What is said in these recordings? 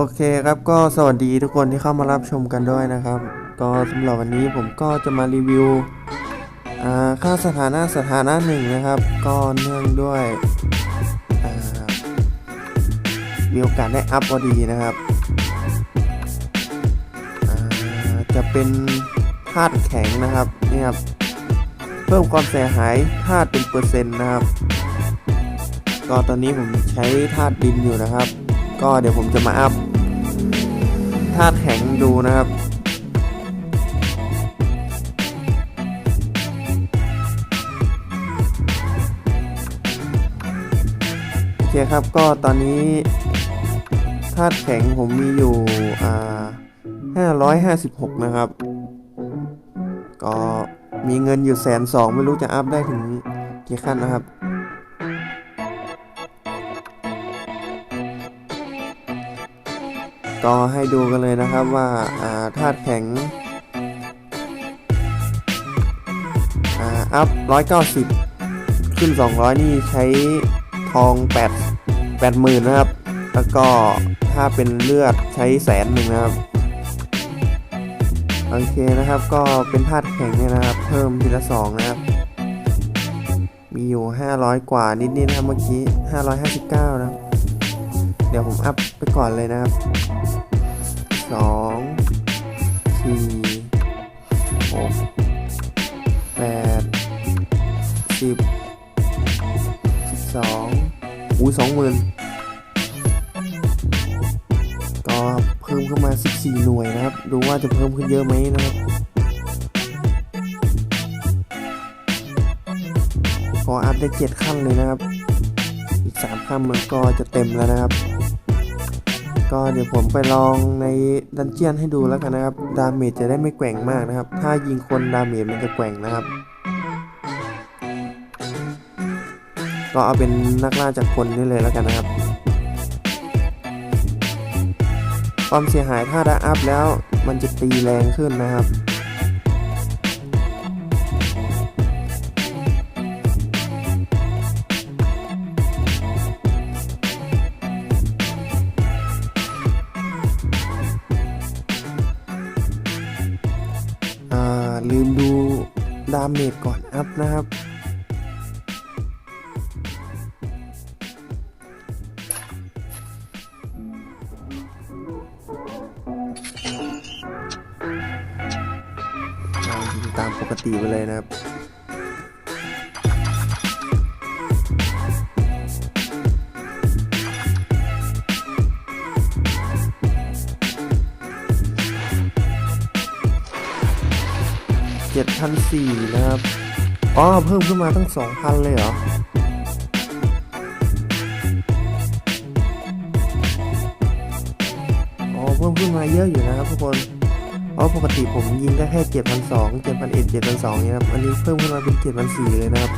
โอเคครับก็สวัสดีทุกคนที่เข้ามารับชมกันด้วยนะครับ ก็สำหรับวันนี้ผมก็จะมารีวิวอ่าค่าสถานะสถานะหนึ่งนะครับ ก็เนื่องด้วยมีโอกาสได้อัพพอดีนะครับจะเป็นธาตุแข็งนะครับนี่ครับเพิ่มความเสียหายธาตุเป็นเปอร์เซ็นต์นะครับ ก็ตอนนี้ผมใช้ธาตุดินอยู่นะครับ ก็เดี๋ยวผมจะมาอัพ ธาตุแข็งดูนะครับ โอเคครับก็ตอนนี้ธาตุแข็งผมมีอยู่อ่า556 นะครับ ก็มีเงินอยู่แสนสองไม่รู้จะอัพได้ถึงกี่ขั้นนะครับ ก็ให้ดูกันเลยนะครับว่าธาตุแข็งอัพ 190 ขึ้น 200 นี่ใช้ทอง 8 80,000 นะครับ แล้วก็ถ้าเป็นเลือดใช้แสนหนึ่งนะครับ โอเคนะครับก็เป็นธาตุแข็งเนี่ยนะครับ เพิ่มทีละสองนะครับ มีอยู่ 500 กว่านิดๆนะครับเมื่อกี้ 559 นะครับ เดี๋ยวผมอัพไปก่อนเลยนะครับสองสี่หกแปดสิบสิบสองอุ้ยสองหมื่นก็เพิ่มขึ้นมา 14 หน่วยนะครับ ดูว่าจะเพิ่มขึ้นเยอะไหมนะครับก็อัพได้เจ็ดขั้นเลยนะครับ อีก 3 ขั้นมันก็จะเต็มแล้วนะครับ ก็เดี๋ยวผมไปลองในดันเจียนให้ดูแล้วกันนะครับ ดาเมจจะได้ไม่แกว่งมากนะครับ ถ้ายิงคนดาเมจมันจะแกว่งนะครับ ก็เอาเป็นนักล่าจากคนนี่เลยแล้วกันนะครับ ความเสียหายถ้าได้อัพแล้วมันจะตีแรงขึ้นนะครับามเมจก่อนอัพนะครับ ยิงตามปกติไปเลยนะครับ พันสี่นะครับอ๋อเพิ่มขึ้นมาตั้งสองพันเลยเหรออ๋อเพิ่มขึ้นมาเยอะอยู่นะครับทุกคนเพราะปกติผมยิงได้แค่เจ็ดพันสองเจ็ดพันเอ็ดเจ็ดพันสองเนี่ยครับอันนี้เพิ่มขึ้นมาเป็นเจ็ดพันสี่เลยนะครับ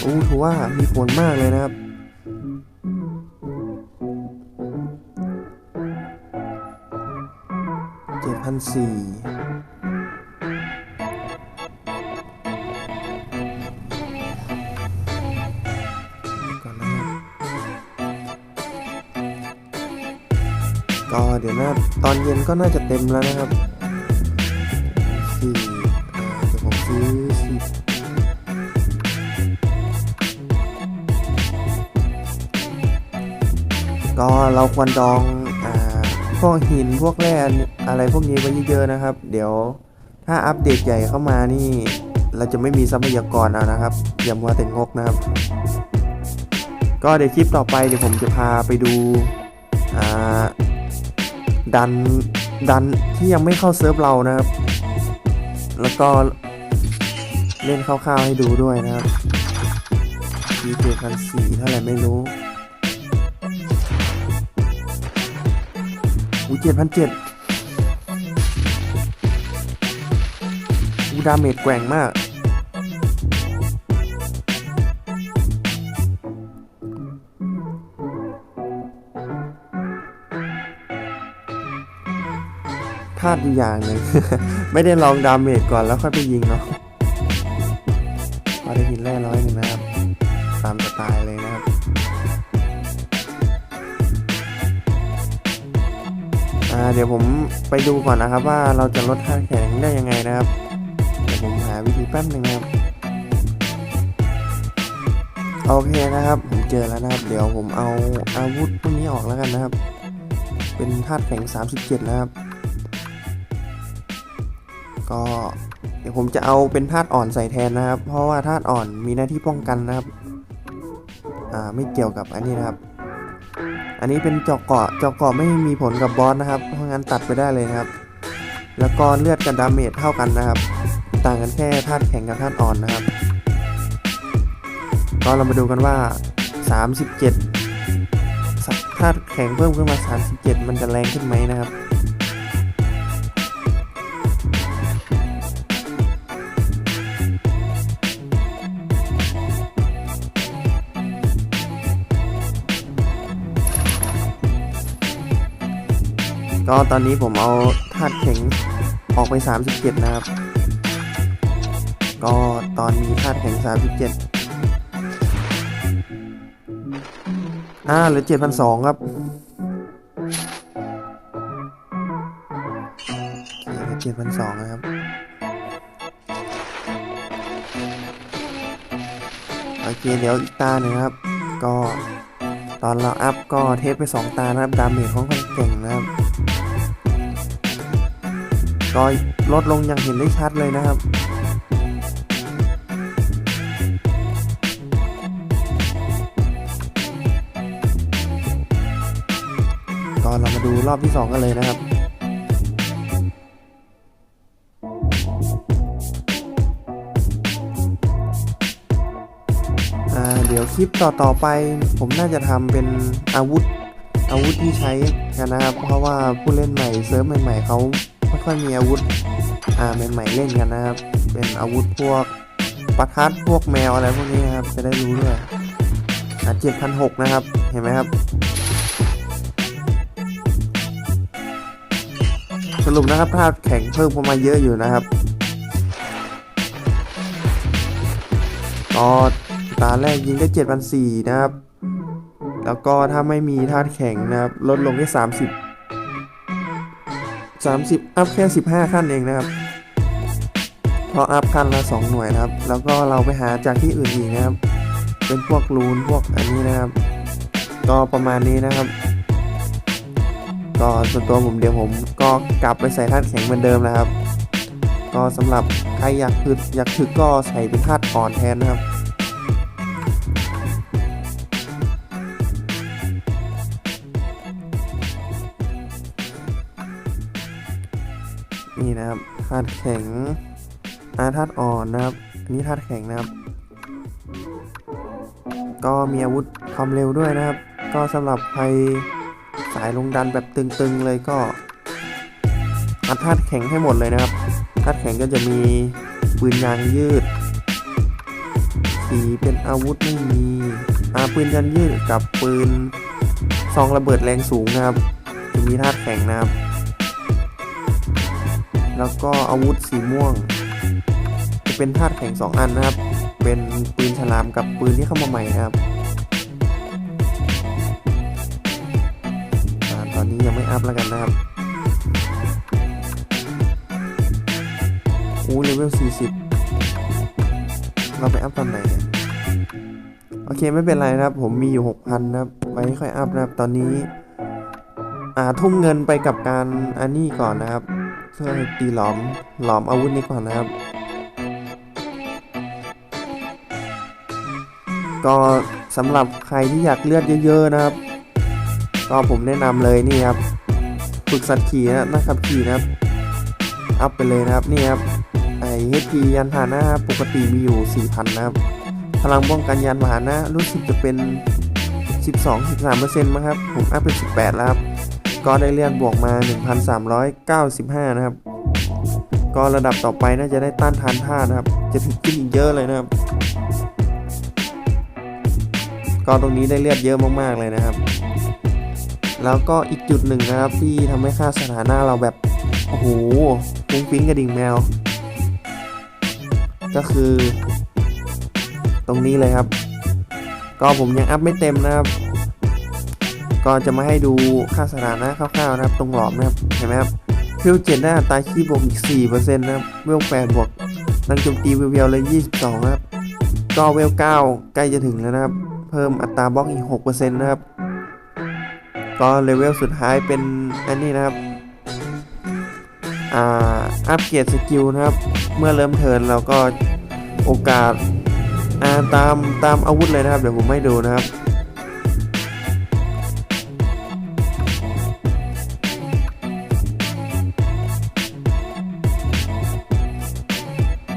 โอ้ถือว่ามีผลมากเลยนะครับ ก่อนนะครับก็เดี๋ยวนะตอนเย็นก็น่าจะเต็มแล้วนะครับสี่เดี๋ยวผมซื้อสิบก็เราควรดอง พวกหินพวกแร่อะไรพวกนี้ไว้เยอะๆนะครับ เดี๋ยวถ้าอัปเดตใหญ่เข้ามานี่ เราจะไม่มีทรัพยากรเอานะครับ อย่ามัวแต่งกนะครับ ก็เดี๋ยวคลิปต่อไปเดี๋ยวผมจะพาไปดูดันดันที่ยังไม่เข้าเซิร์ฟเรานะครับ แล้วก็เล่นคร่าวๆให้ดูด้วยนะครับทีเจ็ดพันสี่เท่าไหร่ไม่รู้ อูเจ็ดพันเจ็ดอูดาเมจแกว่งมาก พลาดอยู่อย่างหนึ่ง ไม่ได้ลองดาเมจก่อนแล้วค่อยไปยิงเนาะพอได้หินแร่ร้อยหนึ่งนะครับตามสไตล์เลยนะ เดี๋ยวผมไปดูก่อนนะครับว่าเราจะลดท่าแข็งได้ยังไงนะครับ เดี๋ยวผมหาวิธีแป๊บหนึ่งนะครับ โอเคนะครับ ผมเจอแล้วนะครับ เดี๋ยวผมเอาอาวุธพวกนี้ออกแล้วกันนะครับ เป็นธาตุแข็ง 37 นะครับ ก็เดี๋ยวผมจะเอาเป็นธาตุอ่อนใส่แทนนะครับ เพราะว่าธาตุอ่อนมีหน้าที่ป้องกันนะครับ อ่าไม่เกี่ยวกับอันนี้นะครับ อันนี้เป็นเจาะเกาะเจาะเกาะไม่มีผลกับบอสนะครับ เพราะงั้นตัดไปได้เลยครับ แล้วก็เลือดกับดาเมจเท่ากันนะครับ ต่างกันแค่ธาตุแข็งกับธาตุอ่อนนะครับ ก็เรามาดูกันว่า 37สักธาตุแข็งเพิ่มขึ้นมา 37 มันจะแรงขึ้นไหมนะครับ ก็ตอนนี้ผมเอาธาตุแข็งออกไป 37 นะครับ ก็ตอนนี้ธาตุแข็ง 37 อ่าเหลือ 7,200 ครับโอเคเหลือ7,200นะครับโอเคเดี๋ยวอีกตาหนึ่งครับ ก็ตอนเราอัพก็เทสไป 2 ตานะครับ ดาเมจของคนเก่งนะครับ ก็ลดลงอย่างเห็นได้ชัดเลยนะครับก็เรามาดูรอบที่ 2 กันเลยนะครับเดี๋ยวคลิปต่อๆไป ผมน่าจะทำเป็นอาวุธอาวุธที่ใช้กันนะครับ เพราะว่าผู้เล่นใหม่เซิร์ฟใหม่ ๆเขา ไม่ค่อยมีอาวุธอ่าใหม่ๆเล่นกันนะครับ เป็นอาวุธพวกประทัดพวกแมวอะไรพวกนี้นะครับจะได้รู้ด้วยอ่าเจ็ดพันหกนะครับ เห็นไหมครับ สรุปนะครับภาแข็งเพิ่มเข้ามาเยอะอยู่นะครับก็ตาแรกยิงได้7 0 0นะครับ แล้วก็ถ้าไม่มีธาตุแข็งนะครับ ลดลงแค่30 30 อัพแค่ 15 ขั้นเองนะครับเพราะอัพขั้นละ 2 หน่วยนะครับ แล้วก็เราไปหาจากที่อื่นอีกนะครับ เป็นพวกรูนพวกอันนี้นะครับ ก็ประมาณนี้นะครับ ก็ส่วนตัวผมเดี๋ยวผมก็กลับไปใส่ธาตุแข็งเหมือนเดิมนะครับ ก็สำหรับใครอยากถึกอยากถึกก็ใส่เป็นธาตุอ่อนแทนนะครับ นี่นะครับธาตุแข็งอาธาตุอ่อนนะครับ อันนี้ธาตุแข็งนะครับ ก็มีอาวุธความเร็วด้วยนะครับ ก็สำหรับใครสายลงดันแบบตึงๆเลยก็อัดธาตุแข็งให้หมดเลยนะครับธาตุแข็งก็จะมีปืนยางยืด สีเป็นอาวุธไม่มีอาปืนยางยืดกับปืนซองระเบิดแรงสูงนะครับจะมีธาตุแข็งนะครับ แล้วก็อาวุธสีม่วง จะเป็นธาตุแข็ง 2 อันนะครับ เป็นปืนฉลามกับปืนที่เข้ามาใหม่นะครับอตอนนี้ยังไม่อัพแล้วกันนะครับอู้เลเวล 40 เราไปอัพตอนไหนเนี่ยโอเคไม่เป็นไรนะครับ ผมมีอยู่ 6,000 นะครับ ไว้ค่อยอัพนะครับ ตอนนี้ อ่าทุ่มเงินไปกับการอันนี้ก่อนนะครับ เพื่อตีหลอมหลอมอาวุธนี้ก่อนนะครับ ก็สำหรับใครที่อยากเลือดเยอะๆนะครับ ก็ผมแนะนำเลยนี่ครับฝึกสัตว์ขี่นะนักขับขี่นะครับอัพไปเลยนะครับนี่ครับไอเฮดียันพาหนะปกติมีอยู่ 4,000 นะครับ พลังป้องกันยันพาหนะรู้สึกจะเป็น 12-13%มั้งครับ ผมอัพเป็น 18 แล้วครับ ก็ได้เลื่อนบวกมา 1,395 นะครับ ก็ระดับต่อไปน่าจะได้ต้านทานท่าตุนะครับ จะถึงขึ้นอีกเยอะเลยนะครับ ก็ตรงนี้ได้เลือดเยอะมากๆเลยนะครับ แล้วก็อีกจุดหนึ่งนะครับที่ทำให้ค่าสถานะเราแบบ โอ้โหฟุ้งฟิ้งกระดิ่งแมว ก็คือ ตรงนี้เลยครับ ก็ผมยังอัพไม่เต็มนะครับ ก็จะมาให้ดูค่าสถานะคร่าวๆนะครับตรงหลอมนะครับเห็นไหมครับเวลเจ็ดได้อัตราคีบวกอีก4%นะครับเวลแปดบวกนังโจมตีเวลเลย22นะครับก็เวลเก้าใกล้จะถึงแล้วนะครับ เพิ่มอัตราบล็อกอีก6%นะครับก็เลเวลสุดท้ายเป็นอันนี้นะครับอ่าอัปเกรดสกิลนะครับ เมื่อเริ่มเทิร์นเราก็โอกาสตามตามอาวุธเลยนะครับ เดี๋ยวผมให้ดูนะครับ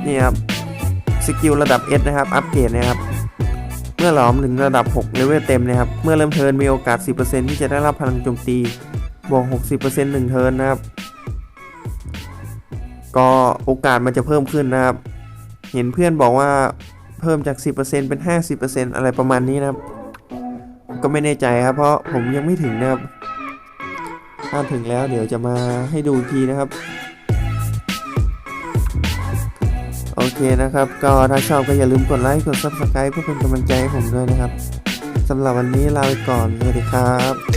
นี่ครับสกิลระดับ S นะครับ อัปเกรดนะครับ เมื่อหลอมถึงระดับ 6 เลเวลเต็มนะครับ เมื่อเริ่มเทิร์นมีโอกาส 10%ที่จะได้รับพลังโจมตีบวก 60%หนึ่งเทิร์นนะครับ ก็โอกาสมันจะเพิ่มขึ้นนะครับ เห็นเพื่อนบอกว่าเพิ่มจาก 10%เป็น 50%อะไรประมาณนี้นะครับ ก็ไม่แน่ใจครับ เพราะผมยังไม่ถึงนะครับ ถ้าถึงแล้วเดี๋ยวจะมาให้ดูทีนะครับ เคนะครับ ก็ถ้าชอบก็อย่าลืมกดไลค์กด Subscribe เพื่อเป็นกำลังใจให้ผมด้วยนะครับสำหรับวันนี้ลาไปก่อนสวัสดีครับ